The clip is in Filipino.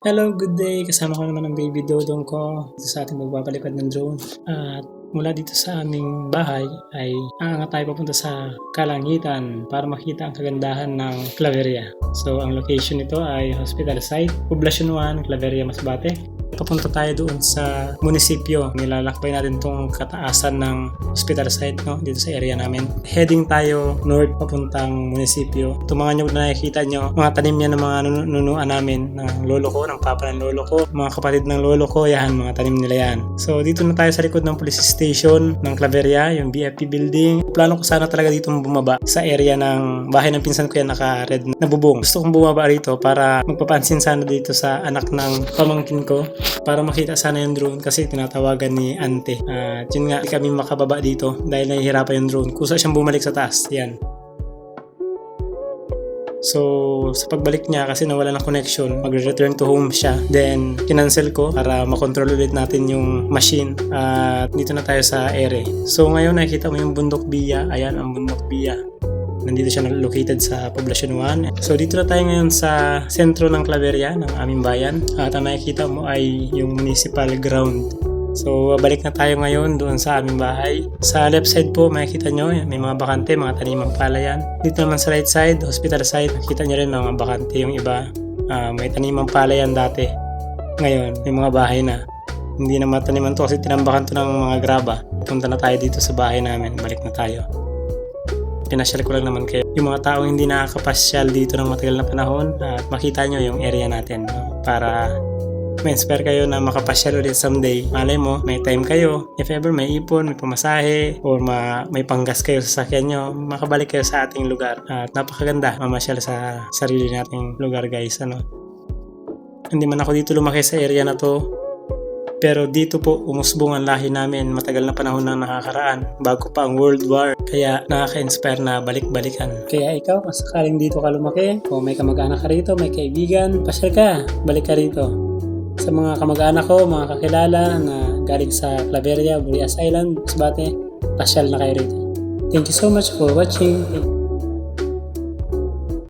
Hello, good day! Kasama ko naman ang baby dodong ko dito sa ating magpapalipad ng drone. At mula dito sa aming bahay ay aanga tayo papunta sa Kalangitan para makita ang kagandahan ng Claveria. So, ang location nito ay hospital site, Poblacion 1, Claveria, Masbate. Papunta tayo doon sa munisipyo. Nilalakbay natin tong kataasan ng hospital site no, dito sa area namin. Heading tayo north papuntang munisipyo. Itong mga nyug na nakikita nyo, mga tanim yan ng mga nunu- nunuan namin ng lolo ko, ng papa ng lolo ko, mga kapatid ng lolo ko, yan, mga tanim nila yan. So dito na tayo sa likod ng police station ng Claveria, yung BFP building. Plano ko sana talaga dito bumaba sa area ng bahay ng pinsan ko yan naka-red na bubong. Gusto kong bumaba rito para magpapansin sana dito sa anak ng pamangkin ko para makita sana yung drone kasi tinatawagan ni ante. At yun nga, kami makababa dito dahil nahihirapan yung drone. Kusa siyang bumalik sa taas. Yan. So, sa pagbalik niya kasi nawala ng connection, magre-return to home siya. Then, kinancel ko para makontrol ulit natin yung machine. At dito na tayo sa ere. So, ngayon nakikita mo yung bundok biya. Ayan ang bundok biya. Nandito siya located sa Poblacion 1. So dito na tayo ngayon sa sentro ng Claveria ng aming bayan. At ang nakikita mo ay yung municipal ground. So balik na tayo ngayon doon sa aming bahay. Sa left side po makikita nyo may mga bakante, mga tanimang palayan. Dito naman sa right side, hospital side, makikita nyo rin mga bakante yung iba. Ah, may tanimang palayan dati. Ngayon, may mga bahay na. Hindi na mataniman to kasi tinambakan to ng mga graba. Punta na tayo dito sa bahay namin. Balik na tayo pinasyal ko lang naman kayo. Yung mga taong hindi nakakapasyal dito ng matagal na panahon at makita nyo yung area natin no? para ma-inspire kayo na makapasyal ulit someday. Malay mo, may time kayo. If ever may ipon, may pamasahe, or ma may panggas kayo sa sakyan nyo, makabalik kayo sa ating lugar. At napakaganda mamasyal sa sarili nating lugar guys. Ano? Hindi man ako dito lumaki sa area na to, pero dito po, umusbong ang lahi namin matagal na panahon na nakakaraan bago pa ang World War. Kaya nakaka-inspire na balik-balikan. Kaya ikaw, kung sakaling dito ka lumaki, o may kamag-anak ka rito, may kaibigan, pasyal ka, balik ka rito. Sa mga kamag-anak ko, mga kakilala na galing sa Claveria, Burias Island, Masbate, pasyal na kayo rito. Thank you so much for watching.